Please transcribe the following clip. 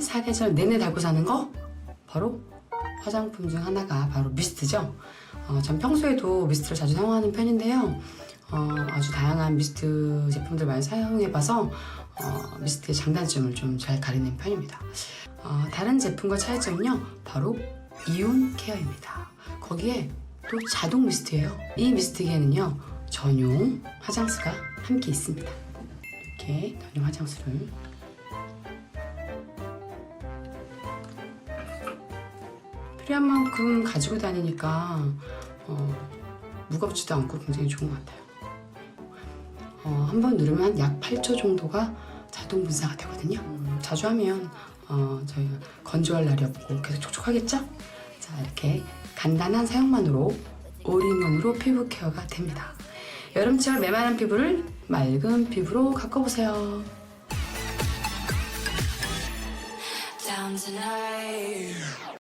사계절 내내 달고 사는 거 바로 화장품 중 하나가 바로 미스트죠. 어, 전 평소에도 미스트를 자주 사용하는 편인데요. 어, 아주 다양한 미스트 제품들 많이 사용해봐서 어, 미스트의 장단점을 좀 잘 가리는 편입니다. 어, 다른 제품과 차이점은요, 바로 이온 케어입니다. 거기에 또 자동 미스트예요. 이 미스트기에는요, 전용 화장수가 함께 있습니다. 이렇게 전용 화장수를 필요한 만큼 가지고 다니니까 어, 무겁지도 않고 굉장히 좋은 것 같아요. 어, 한번 누르면 한약 8초 정도가 자동 분사가 되거든요. 음, 자주 하면 어, 저희가 건조할 날이 없고 계속 촉촉하겠죠? 자 이렇게 간단한 사용만으로 올인원으로 피부 케어가 됩니다. 여름철 메마른 피부를 맑은 피부로 가꿔보세요. down.